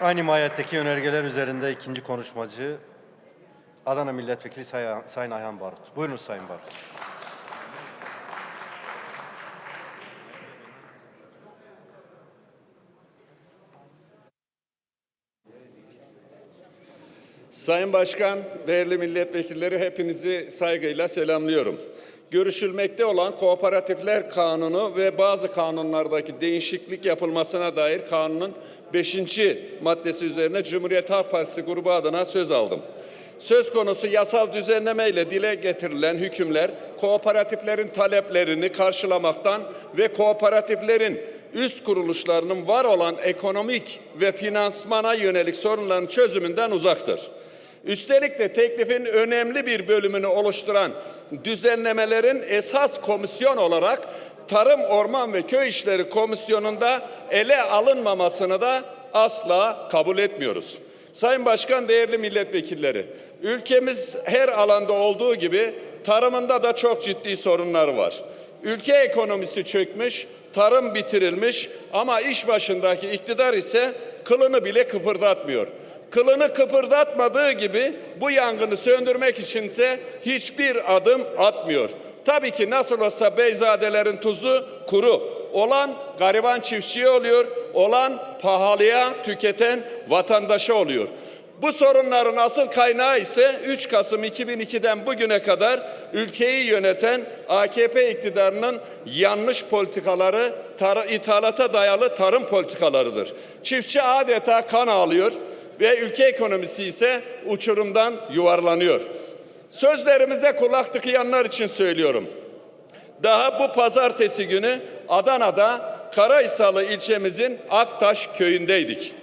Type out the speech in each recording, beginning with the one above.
Aynı mahiyetteki önergeler üzerinde ikinci konuşmacı Adana Milletvekili Say- Sayın Ayhan Barut. Buyurunuz Sayın Barut. Sayın Başkan, değerli milletvekilleri hepinizi saygıyla selamlıyorum. Görüşülmekte olan Kooperatifler Kanunu ve bazı kanunlardaki değişiklik yapılmasına dair kanunun 5. maddesi üzerine Cumhuriyet Halk Partisi grubu adına söz aldım. Söz konusu yasal düzenleme ile dile getirilen hükümler kooperatiflerin taleplerini karşılamaktan ve kooperatiflerin üst kuruluşlarının var olan ekonomik ve finansmana yönelik sorunların çözümünden uzaktır. Üstelik de teklifin önemli bir bölümünü oluşturan düzenlemelerin esas komisyon olarak Tarım, Orman ve Köy İşleri Komisyonu'nda ele alınmamasını da asla kabul etmiyoruz. Sayın Başkan, değerli milletvekilleri, ülkemiz her alanda olduğu gibi tarımında da çok ciddi sorunlar var. Ülke ekonomisi çökmüş, tarım bitirilmiş ama iş başındaki iktidar ise kılını bile kıpırdatmıyor. Kılını kıpırdatmadığı gibi bu yangını söndürmek içinse hiçbir adım atmıyor. Tabii ki nasıl olsa beyzadelerin tuzu kuru. Olan gariban çiftçiye oluyor, olan pahalıya tüketen vatandaşa oluyor. Bu sorunların asıl kaynağı ise 3 Kasım 2002'den bugüne kadar ülkeyi yöneten AKP iktidarının yanlış politikaları, tar- ithalata dayalı tarım politikalarıdır. Çiftçi adeta kan ağlıyor ve ülke ekonomisi ise uçurumdan yuvarlanıyor. Sözlerimize kulak tıkayanlar için söylüyorum. Daha bu pazartesi günü Adana'da Karahisalı ilçemizin Aktaş köyündeydik.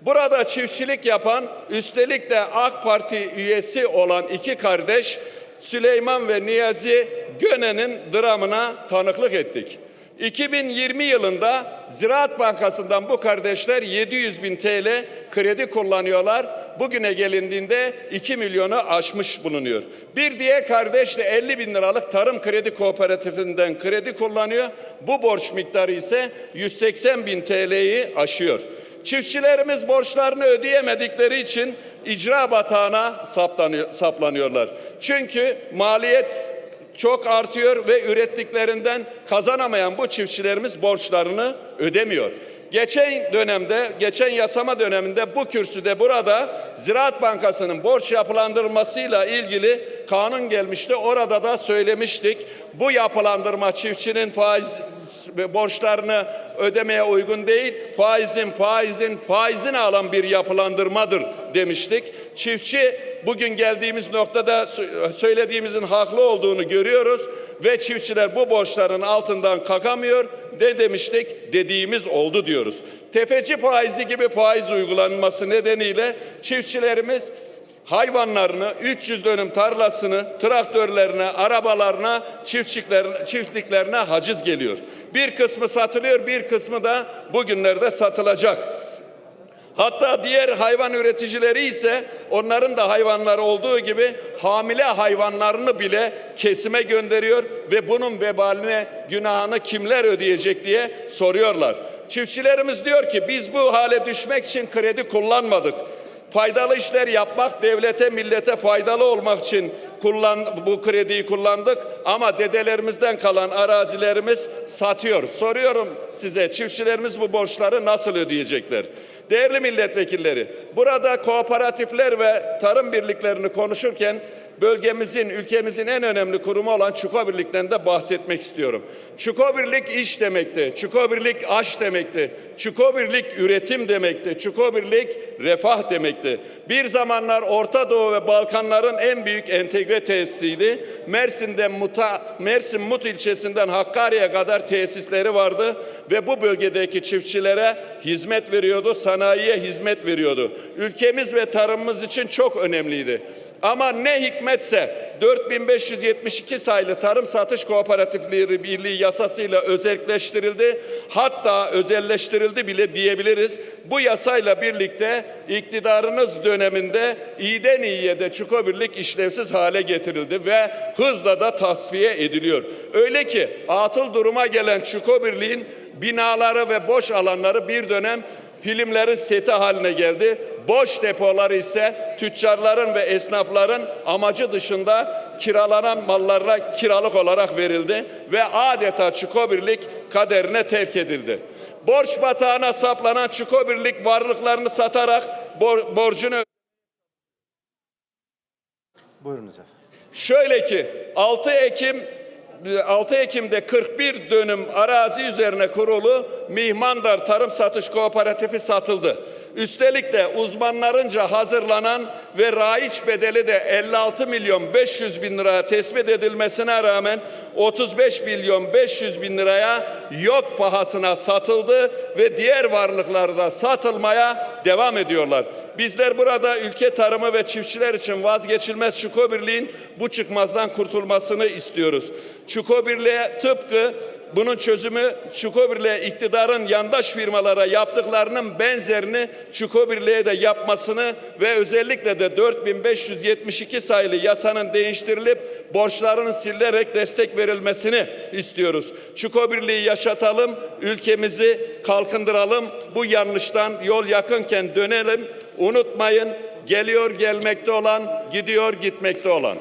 Burada çiftçilik yapan, üstelik de AK Parti üyesi olan iki kardeş Süleyman ve Niyazi Göne'nin dramına tanıklık ettik. 2020 yılında Ziraat Bankası'ndan bu kardeşler 700 bin TL kredi kullanıyorlar. Bugüne gelindiğinde 2 milyonu aşmış bulunuyor. Bir diğer kardeş de 50 bin liralık tarım kredi kooperatifinden kredi kullanıyor. Bu borç miktarı ise 180 bin TL'yi aşıyor. Çiftçilerimiz borçlarını ödeyemedikleri için icra batağına saplanıyor, saplanıyorlar. Çünkü maliyet çok artıyor ve ürettiklerinden kazanamayan bu çiftçilerimiz borçlarını ödemiyor. Geçen dönemde, geçen yasama döneminde bu kürsüde burada Ziraat Bankası'nın borç yapılandırmasıyla ilgili kanun gelmişti. Orada da söylemiştik. Bu yapılandırma çiftçinin faiz borçlarını ödemeye uygun değil. Faizin faizin faizini alan bir yapılandırmadır demiştik. Çiftçi bugün geldiğimiz noktada söylediğimizin haklı olduğunu görüyoruz ve çiftçiler bu borçların altından kalkamıyor. Ne demiştik? Dediğimiz oldu diyoruz. Tefeci faizi gibi faiz uygulanması nedeniyle çiftçilerimiz hayvanlarını, 300 dönüm tarlasını, traktörlerine, arabalarına, çiftçiklerine, çiftliklerine haciz geliyor. Bir kısmı satılıyor, bir kısmı da bugünlerde satılacak. Hatta diğer hayvan üreticileri ise onların da hayvanları olduğu gibi hamile hayvanlarını bile kesime gönderiyor ve bunun vebalini, günahını kimler ödeyecek diye soruyorlar. Çiftçilerimiz diyor ki biz bu hale düşmek için kredi kullanmadık. Faydalı işler yapmak, devlete, millete faydalı olmak için kullan, bu krediyi kullandık ama dedelerimizden kalan arazilerimiz satıyor. Soruyorum size çiftçilerimiz bu borçları nasıl ödeyecekler? Değerli milletvekilleri, burada kooperatifler ve tarım birliklerini konuşurken bölgemizin, ülkemizin en önemli kurumu olan Çukobirlik'ten de bahsetmek istiyorum. Çukobirlik iş demekti, Çukobirlik aş demekti, Çukobirlik üretim demekti, Çukobirlik refah demekti. Bir zamanlar Orta Doğu ve Balkanların en büyük entegre tesisiydi. Mersin'den Mut'a, Mersin Mut ilçesinden Hakkari'ye kadar tesisleri vardı ve bu bölgedeki çiftçilere hizmet veriyordu, sanayiye hizmet veriyordu. Ülkemiz ve tarımımız için çok önemliydi. Ama ne hikmetse 4572 sayılı Tarım Satış Kooperatifleri Birliği yasasıyla özelleştirildi. Hatta özelleştirildi bile diyebiliriz. Bu yasayla birlikte iktidarınız döneminde iyiden iyiye de Çukobirlik işlevsiz hale getirildi ve hızla da tasfiye ediliyor. Öyle ki atıl duruma gelen Çukobirliğin binaları ve boş alanları bir dönem filmlerin seti haline geldi. Boş depoları ise tüccarların ve esnafların amacı dışında kiralanan mallarla kiralık olarak verildi ve adeta Çukobirlik kaderine terk edildi. Borç batağına saplanan Çukobirlik varlıklarını satarak bor- borcunu Buyurunuz efendim. Şöyle ki 6 Ekim 6 Ekim'de 41 dönüm arazi üzerine kurulu Mihmandar Tarım Satış Kooperatifi satıldı. Üstelik de uzmanlarınca hazırlanan ve raiç bedeli de 56 milyon 500 bin liraya tespit edilmesine rağmen 35 milyon 500 bin liraya yok pahasına satıldı ve diğer varlıkları da satılmaya devam ediyorlar. Bizler burada ülke tarımı ve çiftçiler için vazgeçilmez Çukobirliğin bu çıkmazdan kurtulmasını istiyoruz. Çukobirliğe tıpkı bunun çözümü Çukobirliğe iktidarın yandaş firmalara yaptıklarının benzerini Çukobirliğe de yapmasını ve özellikle de 4572 sayılı yasanın değiştirilip borçlarının silinerek destek verilmesini istiyoruz. Çukobirliği yaşatalım, ülkemizi kalkındıralım. Bu yanlıştan yol yakınken dönelim. Unutmayın geliyor gelmekte olan, gidiyor gitmekte olan.